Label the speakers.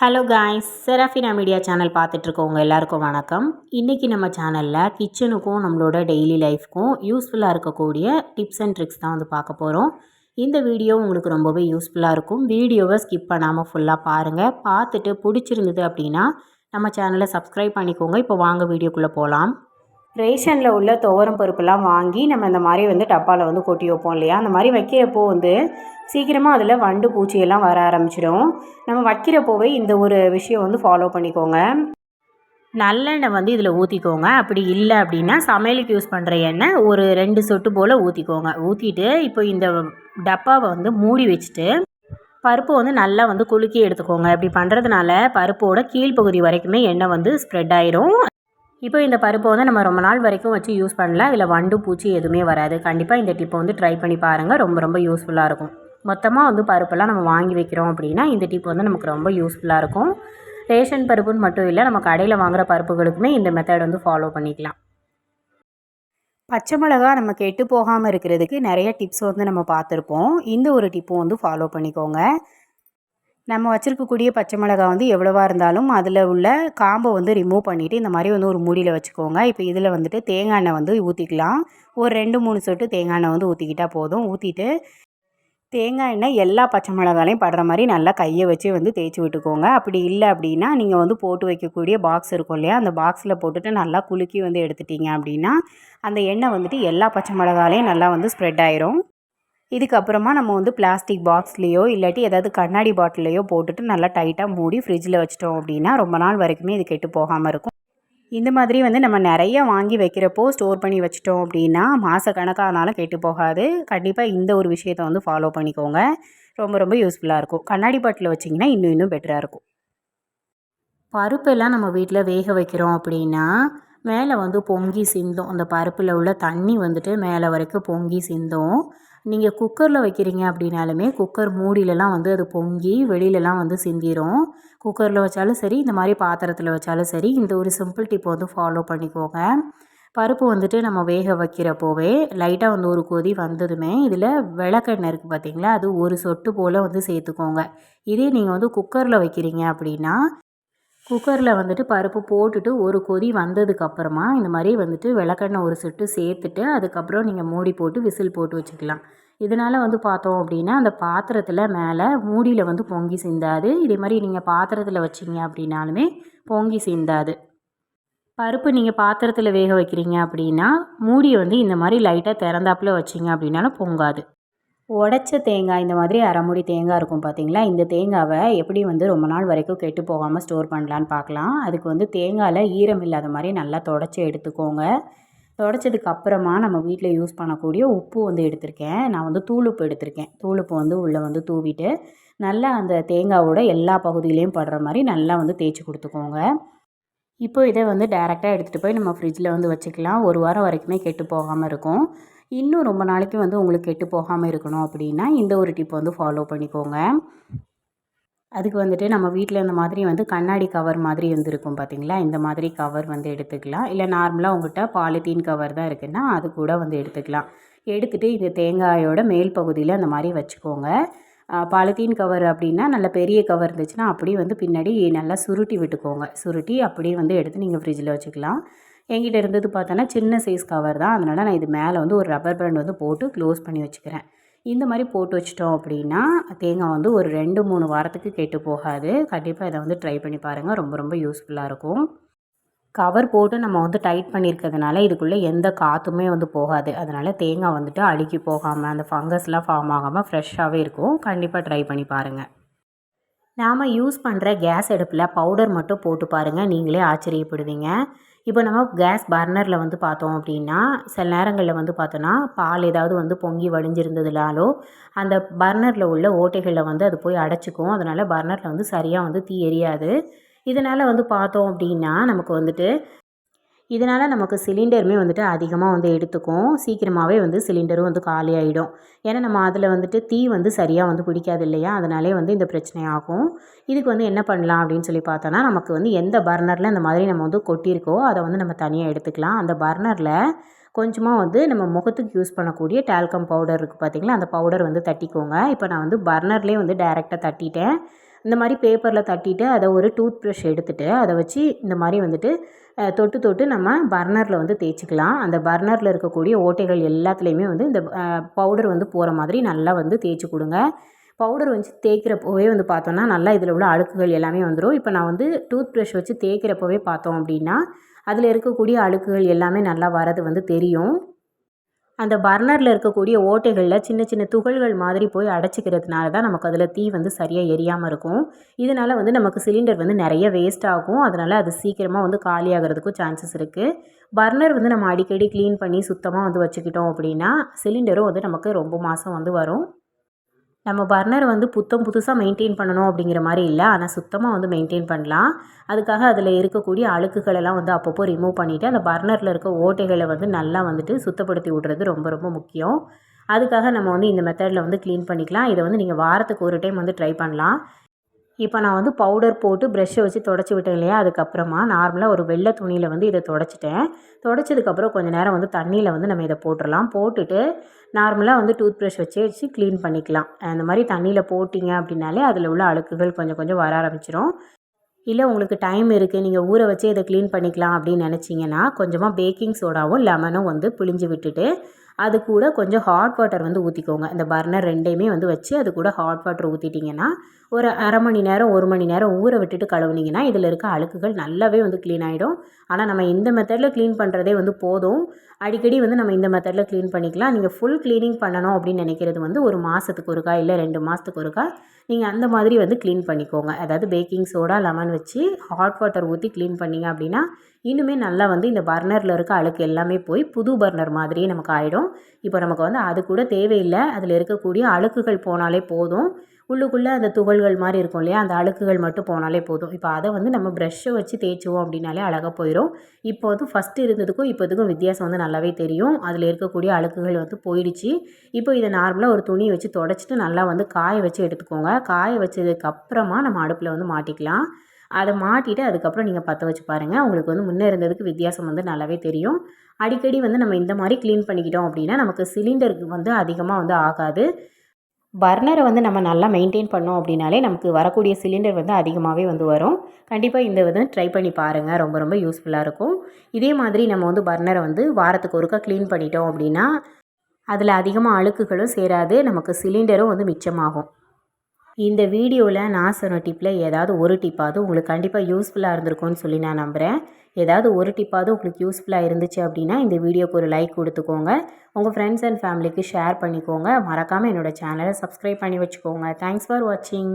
Speaker 1: Hello guys Serafina media channel பார்த்துட்ருக்கவங்க எல்லாருக்கும் வணக்கம். இன்றைக்கி நம்ம சேனலில் கிச்சனுக்கும் நம்மளோட டெய்லி லைஃப்க்கும் யூஸ்ஃபுல்லாக இருக்கக்கூடிய டிப்ஸ் அண்ட் ட்ரிக்ஸ் தான் வந்து பார்க்க போகிறோம் இந்த வீடியோ உங்களுக்கு ரொம்பவே யூஸ்ஃபுல்லாக இருக்கும். வீடியோவை ஸ்கிப் பண்ணாமல் ஃபுல்லாக பாருங்கள் பார்த்துட்டு பிடிச்சிருந்தது அப்படின்னா நம்ம சேனலை சப்ஸ்கிரைப் பண்ணிக்கோங்க. இப்போ வாங்க வீடியோக்குள்ளே போகலாம் ரேஷனில் உள்ள துவரம் பருப்புலாம் வாங்கி நம்ம இந்த மாதிரி வந்து டப்பாவில் வந்து கொட்டி வைப்போம் இல்லையா? அந்த மாதிரி வைக்கிறப்போ வந்து சீக்கிரமாக அதில் வண்டு பூச்சியெல்லாம் வர ஆரம்பிச்சிடும். நம்ம வைக்கிறப்போவே இந்த ஒரு விஷயம் வந்து ஃபாலோ பண்ணிக்கோங்க. நல்லெண்ணெய் வந்து இதில் ஊற்றிக்கோங்க அப்படி இல்லை அப்படின்னா சமையலுக்கு யூஸ் பண்ணுற எண்ணெய் ஒரு ரெண்டு சொட்டு போல் ஊற்றிக்கோங்க ஊற்றிட்டு இப்போ இந்த டப்பாவை வந்து மூடி வச்சுட்டு பருப்பு வந்து நல்லா வந்து குலுக்கி எடுத்துக்கோங்க. இப்படி பண்ணுறதுனால பருப்போட கீழ்ப்பகுதி வரைக்குமே எண்ணெய் வந்து ஸ்ப்ரெட் ஆயிரும். இப்போ இந்த பருப்பை வந்து நம்ம ரொம்ப நாள் வரைக்கும் வச்சு யூஸ் பண்ணல இதில் வண்டு பூச்சி எதுவுமே வராது. கண்டிப்பாக இந்த டிப்பை வந்து ட்ரை பண்ணி பாருங்கள் ரொம்ப ரொம்ப யூஸ்ஃபுல்லாக இருக்கும். மொத்தமாக வந்து பருப்பெல்லாம் நம்ம வாங்கி வைக்கிறோம் அப்படின்னா இந்த டிப் வந்து நமக்கு ரொம்ப யூஸ்ஃபுல்லாக இருக்கும். ரேஷன் பருப்புன்னு மட்டும் இல்லை நம்ம கடையில் வாங்குகிற பருப்புகளுக்குமே இந்த மெத்தட் வந்து ஃபாலோ பண்ணிக்கலாம். பச்சை மிளகா நம்ம கெட்டு போகாமல் இருக்கிறதுக்கு நிறைய டிப்ஸ் வந்து நம்ம பார்த்துருப்போம். இந்த ஒரு டிப்பும் வந்து ஃபாலோ பண்ணிக்கோங்க. நம்ம வச்சுருக்கக்கூடிய பச்சை மிளகா வந்து எவ்வளோவா இருந்தாலும் அதில் உள்ள காம்பை வந்து ரிமூவ் பண்ணிவிட்டு இந்த மாதிரி வந்து ஒரு மூடியில் வச்சுக்கோங்க. இப்போ இதில் வந்துட்டு தேங்காய் எண்ணெய் வந்து ஊற்றிக்கலாம் ஒரு ரெண்டு மூணு சொட்டு தேங்காய் எண்ணெய் வந்து ஊற்றிக்கிட்டால் போதும். ஊற்றிட்டு தேங்காய் எண்ணெய் எல்லா பச்சை மிளகாலையும் படுற மாதிரி நல்லா கையை வச்சு வந்து தேய்ச்சி விட்டுக்கோங்க. அப்படி இல்லை அப்படின்னா நீங்கள் வந்து போட்டு வைக்கக்கூடிய பாக்ஸ் இருக்கும் இல்லையா? அந்த பாக்ஸில் போட்டுட்டு நல்லா குலுக்கி வந்து எடுத்துட்டீங்க அப்படின்னா அந்த எண்ணெய் வந்துட்டு எல்லா பச்சை மிளகாலையும் நல்லா வந்து ஸ்ப்ரெட் ஆயிரும். இதுக்கப்புறமா நம்ம வந்து பிளாஸ்டிக் பாக்ஸ்லேயோ இல்லாட்டி ஏதாவது கண்ணாடி பாட்டிலையோ போட்டுட்டு நல்லா டைட்டாக மூடி ஃப்ரிட்ஜில் வச்சிட்டோம் அப்படின்னா ரொம்ப நாள் வரைக்குமே இது கெட்டு போகாமல் இருக்கும். இந்த மாதிரி வந்து நம்ம நிறைய வாங்கி வைக்கிறப்போ ஸ்டோர் பண்ணி வச்சிட்டோம் அப்படின்னா மாத கணக்கானாலும் கெட்டு போகாது. கண்டிப்பாக இந்த ஒரு விஷயத்தை வந்து ஃபாலோ பண்ணிக்கோங்க. ரொம்ப ரொம்ப யூஸ்ஃபுல்லாக இருக்கும். கண்ணாடி பாட்டில் வச்சிங்கன்னா இன்னும் இன்னும் பெட்டராக இருக்கும். பருப்பெல்லாம் நம்ம வீட்டில் வேக வைக்கிறோம் அப்படின்னா மேலே வந்து பொங்கி சிந்தும். அந்த பருப்பில் உள்ள தண்ணி வந்துட்டு மேலே வரைக்கும் பொங்கி சிந்தும். நீங்கள் குக்கரில் வைக்கிறீங்க அப்படின்னாலுமே குக்கர் மூடியிலலாம் வந்து அது பொங்கி வெளியிலலாம் வந்து சிந்திரும். குக்கரில் வச்சாலும் சரி இந்த மாதிரி பாத்திரத்தில் வச்சாலும் சரி இந்த ஒரு சிம்பிள் டிப்பை வந்து ஃபாலோ பண்ணிக்கோங்க. பருப்பு வந்துட்டு நம்ம வேக வைக்கிறப்போவே லைட்டாக வந்து ஒரு கொதி வந்ததுமே இதில் விளக்கெண்ணெய் இருக்குது பார்த்தீங்களா அது ஒரு சொட்டு போல் வந்து சேர்த்துக்கோங்க. இதே நீங்கள் வந்து குக்கரில் வைக்கிறீங்க அப்படின்னா குக்கரில் வந்துட்டு பருப்பு போட்டுட்டு ஒரு கொதி வந்ததுக்கப்புறமா இந்த மாதிரி வந்துட்டு விளக்கெண்ணெய் ஒரு சொட்டு சேர்த்துட்டு அதுக்கப்புறம் நீங்கள் மூடி போட்டு விசில் போட்டு வச்சுக்கலாம். இதனால் வந்து பார்த்தோம் அப்படின்னா அந்த பாத்திரத்தில் மேலே மூடியில் வந்து பொங்கி சிந்தாது. இதே மாதிரி நீங்கள் பாத்திரத்தில் வச்சிங்க அப்படின்னாலுமே பொங்கி சிந்தாது. பருப்பு நீங்கள் பாத்திரத்தில் வேக வைக்கிறீங்க அப்படின்னா மூடியை வந்து இந்த மாதிரி லைட்டாக திறந்தாப்பில் வச்சிங்க அப்படின்னாலும் பொங்காது. உடச்ச தேங்காய் இந்த மாதிரி அரைமுடி தேங்காய் இருக்கும் பார்த்தீங்களா இந்த தேங்காவை எப்படி வந்து ரொம்ப நாள் வரைக்கும் கெட்டு போகாமல் ஸ்டோர் பண்ணலான்னு பார்க்கலாம் அதுக்கு வந்து தேங்காயில் ஈரம் இல்லாத மாதிரி நல்லா தொடச்சி எடுத்துக்கோங்க. துடைச்சதுக்கு அப்புறமா நம்ம வீட்டில் யூஸ் பண்ணக்கூடிய உப்பு வந்து எடுத்திருக்கேன். நான் வந்து தூளுப்பு எடுத்திருக்கேன். தூளுப்பு வந்து உள்ளே வந்து தூவிட்டு நல்லா அந்த தேங்காவோட எல்லா பகுதியிலையும் படுற மாதிரி நல்லா வந்து தேய்ச்சி கொடுத்துக்கோங்க. இப்போ இதை வந்து டேரெக்டாக எடுத்துகிட்டு போய் நம்ம ஃப்ரிட்ஜில் வந்து வச்சுக்கலாம். ஒரு வாரம் வரைக்குமே கெட்டு போகாமல் இருக்கும். இன்னும் ரொம்ப நாளைக்கு வந்து உங்களுக்கு கெட்டு போகாமல் இருக்கணும் அப்படின்னா இந்த ஒரு டிப் வந்து ஃபாலோ பண்ணிக்கோங்க. அதுக்கு வந்துட்டு நம்ம வீட்டில் இந்த மாதிரி வந்து கண்ணாடி கவர் மாதிரி இருந்திருக்கும் பார்த்தீங்களா இந்த மாதிரி கவர் வந்து எடுத்துக்கலாம். இல்லை நார்மலாக உங்கள்கிட்ட பாலித்தீன் கவர் தான் இருக்குன்னா அது கூட வந்து எடுத்துக்கலாம். எடுத்துகிட்டு இந்த தேங்காயோட மேல் பகுதியில் அந்த மாதிரி வச்சுக்கோங்க. பாலித்தீன் கவர் அப்படின்னா நல்ல பெரிய கவர் இருந்துச்சுன்னா அப்படியே வந்து பின்னாடி நல்லா சுருட்டி விட்டுக்கோங்க. சுருட்டி அப்படியே வந்து எடுத்து நீங்கள் ஃப்ரிட்ஜில் வச்சுக்கலாம். என்கிட்ட இருந்தது பார்த்தோன்னா சின்ன சைஸ் கவர் தான். அதனால் நான் இது மேலே வந்து ஒரு ரப்பர் பேண்ட் வந்து போட்டு க்ளோஸ் பண்ணி வச்சுக்கிறேன். இந்த மாதிரி போட்டு வச்சிட்டோம் அப்படின்னா தேங்காய் வந்து ஒரு ரெண்டு மூணு வாரத்துக்கு கெட்டு போகாது. கண்டிப்பாக இதை வந்து ட்ரை பண்ணி பாருங்கள் ரொம்ப ரொம்ப யூஸ்ஃபுல்லாக இருக்கும். கவர் போட்டு நம்ம வந்து டைட் பண்ணியிருக்கிறதுனால இதுக்குள்ளே எந்த காற்றுமே வந்து போகாது. அதனால் தேங்காய் வந்துட்டு அழுக்கி போகாமல் அந்த ஃபங்கஸ்லாம் ஃபார்ம் ஆகாமல் ஃப்ரெஷ்ஷாகவே இருக்கும். கண்டிப்பாக ட்ரை பண்ணி பாருங்கள் நாம் யூஸ் பண்ணுற கேஸ் அடுப்பில் பவுடர் மட்டும் போட்டு பாருங்கள் நீங்களே ஆச்சரியப்படுவீங்க. இப்போ நம்ம கேஸ் பர்னரில் வந்து பார்த்தோம் அப்படின்னா சில நேரங்களில் வந்து பார்த்தோன்னா பால் ஏதாவது வந்து பொங்கி வடிஞ்சிருந்ததுனாலோ அந்த பர்னரில் உள்ள ஓட்டைகளில் வந்து அது போய் அடைச்சிக்கும். அதனால் பர்னரில் வந்து சரியாக வந்து தீ எரியாது. இதனால் வந்து பார்த்தோம் அப்படின்னா நமக்கு வந்துட்டு இதனால் நமக்கு சிலிண்டருமே வந்துட்டு அதிகமாக வந்து எடுத்துக்கும். சீக்கிரமாகவே வந்து சிலிண்டரும் வந்து காலி ஆகிடும் ஏன்னா நம்ம அதில் வந்துட்டு தீ வந்து சரியாக வந்து பிடிக்காது இல்லையா? அதனாலே வந்து இந்த பிரச்சனை ஆகும். இதுக்கு வந்து என்ன பண்ணலாம் அப்படின்னு சொல்லி பார்த்தோன்னா நமக்கு வந்து எந்த பர்னரில் இந்த மாதிரி நம்ம வந்து கொட்டியிருக்கோ அதை வந்து நம்ம தனியாக எடுத்துக்கலாம். அந்த பர்னரில் கொஞ்சமாக வந்து நம்ம முகத்துக்கு யூஸ் பண்ணக்கூடிய டால்கம் பவுடர் இருக்குது பார்த்திங்களா அந்த பவுடர் வந்து தட்டிக்கோங்க. இப்போ நான் வந்து பர்னர்லேயே வந்து டைரெக்டாக தட்டிட்டேன். இந்த மாதிரி பேப்பரில் தட்டிட்டு அதை ஒரு டூத் ப்ரஷ் எடுத்துகிட்டு அதை வச்சு இந்த மாதிரி வந்துட்டு தொட்டு தொட்டு நம்ம பர்னரில் வந்து தேய்ச்சிக்கலாம். அந்த பர்னரில் இருக்கக்கூடிய ஓட்டைகள் எல்லாத்துலேயுமே வந்து இந்த பவுடர் வந்து போகிற மாதிரி நல்லா வந்து தேய்ச்சி கொடுங்க. பவுடர் வச்சு தேய்க்கிறப்போவே வந்து பார்த்தோன்னா நல்லா இதில் உள்ள அழுக்குகள் எல்லாமே வந்துடும் இப்போ நான் வந்து டூத் ப்ரஷ் வச்சு தேய்க்கிறப்போவே பார்த்தோம் அப்படின்னா அதில் இருக்கக்கூடிய அழுக்குகள் எல்லாமே நல்லா வரது வந்து தெரியும். அந்த பர்னரில் இருக்கக்கூடிய ஓட்டைகளில் சின்ன சின்ன துகள்கள் மாதிரி போய் அடைச்சிக்கிறதுனால தான் நமக்கு அதில் தீ வந்து சரியாக எரியாமல் இருக்கும். இதனால் வந்து நமக்கு சிலிண்டர் வந்து நிறைய வேஸ்ட் ஆகும். அதனால் அது சீக்கிரமாக வந்து காலியாகிறதுக்கும் சான்சஸ் இருக்குது பர்னர் வந்து நம்ம அடிக்கடி க்ளீன் பண்ணி சுத்தமாக வந்து வச்சுக்கிட்டோம் அப்படின்னா சிலிண்டரும் வந்து நமக்கு ரொம்ப மாதம் வந்து வரும். நம்ம பர்னர் வந்து புத்தம் புதுசாக மெயின்டைன் பண்ணணும் அப்படிங்கிற மாதிரி இல்லை. ஆனால் சுத்தமாக வந்து மெயின்டைன் பண்ணலாம். அதுக்காக அதில் இருக்கக்கூடிய அழுக்குகளெல்லாம் வந்து அப்பப்போ ரிமூவ் பண்ணிவிட்டு அந்த பர்னரில் இருக்க ஓட்டைகளை வந்து நல்லா வந்துட்டு சுத்தப்படுத்தி விடுறது ரொம்ப ரொம்ப முக்கியம். அதுக்காக நம்ம வந்து இந்த மெத்தடில் வந்து க்ளீன் பண்ணிக்கலாம். இதை வந்து நீங்கள் வாரத்துக்கு ஒரு டைம் வந்து ட்ரை பண்ணலாம். இப்போ நான் வந்து பவுடர் போட்டு ப்ரெஷ்ஷை வச்சு தொடச்சி விட்டேன் இல்லையா? அதுக்கப்புறமா நார்மலாக ஒரு வெள்ளை துணியில் வந்து இதை தொடச்சிட்டேன். தொடச்சதுக்கப்புறம் கொஞ்சம் நேரம் வந்து தண்ணியில் வந்து நம்ம இதை போட்டுடலாம். போட்டுட்டு நார்மலாக வந்து டூத் ப்ரஷ் வச்சு வச்சு க்ளீன் பண்ணிக்கலாம். அந்த மாதிரி தண்ணியில் போட்டிங்க அப்படின்னாலே அதில் உள்ள அழுக்குகள் கொஞ்சம் கொஞ்சம் வர ஆரம்பிச்சிடும் இல்லை உங்களுக்கு டைம் இருக்குது நீங்கள் ஊற வச்சு இதை க்ளீன் பண்ணிக்கலாம் அப்படின்னு நினச்சிங்கன்னா கொஞ்சமாக பேக்கிங் சோடாவும் லெமனும் வந்து பிழிஞ்சு விட்டுட்டு அது கூட கொஞ்சம் ஹாட் வாட்டர் வந்து ஊற்றிக்கோங்க இந்த பர்னர் ரெண்டையுமே வந்து வச்சு அது கூட ஹாட் வாட்டர் ஊற்றிட்டிங்கன்னா ஒரு அரை மணி நேரம் ஒரு மணி நேரம் ஊற விட்டுட்டு கழுவுனீங்கன்னா இதில் இருக்க அழுக்குகள் நல்லாவே வந்து க்ளீன் ஆகிடும் ஆனால் நம்ம இந்த மெத்தடில் க்ளீன் பண்ணுறதே வந்து போதும். அடிக்கடி வந்து நம்ம இந்த மெத்தடில் க்ளீன் பண்ணிக்கலாம். நீங்கள் ஃபுல் க்ளீனிங் பண்ணணும் அப்படின்னு நினைக்கிறது வந்து ஒரு மாதத்துக்கு ஒருக்கா இல்லை ரெண்டு மாதத்துக்கு ஒருக்கா நீங்கள் அந்த மாதிரி வந்து க்ளீன் பண்ணிக்கோங்க. அதாவது பேக்கிங் சோடா லெமன் வச்சு ஹாட் வாட்டர் ஊற்றி க்ளீன் பண்ணிங்க அப்படின்னா இன்னுமே நல்லா வந்து இந்த பர்னரில் இருக்க அழுக்கு எல்லாமே போய் புது பர்னர் மாதிரியே நமக்கு ஆகிடும் இப்போ நமக்கு வந்து அது கூட தேவையில்லை. அதில் இருக்கக்கூடிய அழுக்குகள் போனாலே போதும். உள்ளுக்குள்ளே அந்த துகள்கள் மாதிரி இருக்கும் இல்லையா? அந்த அழுக்குகள் மட்டும் போனாலே போதும். இப்போ அதை வந்து நம்ம ப்ரெஷ்ஷை வச்சு தேய்ச்சுவோம் அப்படின்னாலே அழகாக போயிடும் இப்போ வந்து ஃபஸ்ட்டு இருந்ததுக்கும் இப்போதுக்கும் வித்தியாசம் வந்து நல்லாவே தெரியும். அதில் இருக்கக்கூடிய அழுக்குகள் வந்து போயிடுச்சு. இப்போ இதை நார்மலாக ஒரு துணி வச்சு தொடச்சிட்டு நல்லா வந்து காய வச்சு எடுத்துக்கோங்க. காய வச்சதுக்கப்புறமா நம்ம அடுப்பில் வந்து மாட்டிக்கலாம். அதை மாட்டிட்டு அதுக்கப்புறம் நீங்கள் பற்ற வச்சு பாருங்கள் உங்களுக்கு வந்து முன்னே இருந்ததுக்கு வித்தியாசம் வந்து நல்லாவே தெரியும். அடிக்கடி வந்து நம்ம இந்த மாதிரி க்ளீன் பண்ணிக்கிட்டோம் அப்படின்னா நமக்கு சிலிண்டருக்கு வந்து அதிகமாக வந்து ஆகாது. பர்னரை வந்து நம்ம நல்லா மெயின்டைன் பண்ணோம் அப்படின்னாலே நமக்கு வரக்கூடிய சிலிண்டர் வந்து அதிகமாகவே வந்து வரும். கண்டிப்பாக இந்த வந்து ட்ரை பண்ணி பாருங்கள் ரொம்ப ரொம்ப யூஸ்ஃபுல்லாக இருக்கும். இதே மாதிரி நம்ம வந்து பர்னரை வந்து வாரத்துக்கு ஒருக்கா க்ளீன் பண்ணிட்டோம் அப்படின்னா அதில் அதிகமாக அழுக்குகளும் சேராது. நமக்கு சிலிண்டரும் வந்து மிச்சமாகும். இந்த வீடியோவில் நான் சொன்ன டிப்பில் ஏதாவது ஒரு டிப்பாவது உங்களுக்கு கண்டிப்பாக யூஸ்ஃபுல்லாக இருந்திருக்கும்னு சொல்லி நான் நம்புகிறேன் ஏதாவது ஒரு டிப்பாவது உங்களுக்கு யூஸ்ஃபுல்லாக இருந்துச்சு அப்படின்னா இந்த வீடியோக்கு ஒரு லைக் கொடுத்துக்கோங்க. உங்கள் ஃப்ரெண்ட்ஸ் அண்ட் ஃபேமிலிக்கு ஷேர் பண்ணிக்கோங்க. மறக்காமல் என்னோடய சேனலை சப்ஸ்கிரைப் பண்ணி வச்சுக்கோங்க. தேங்க்ஸ் ஃபார் வாட்சிங்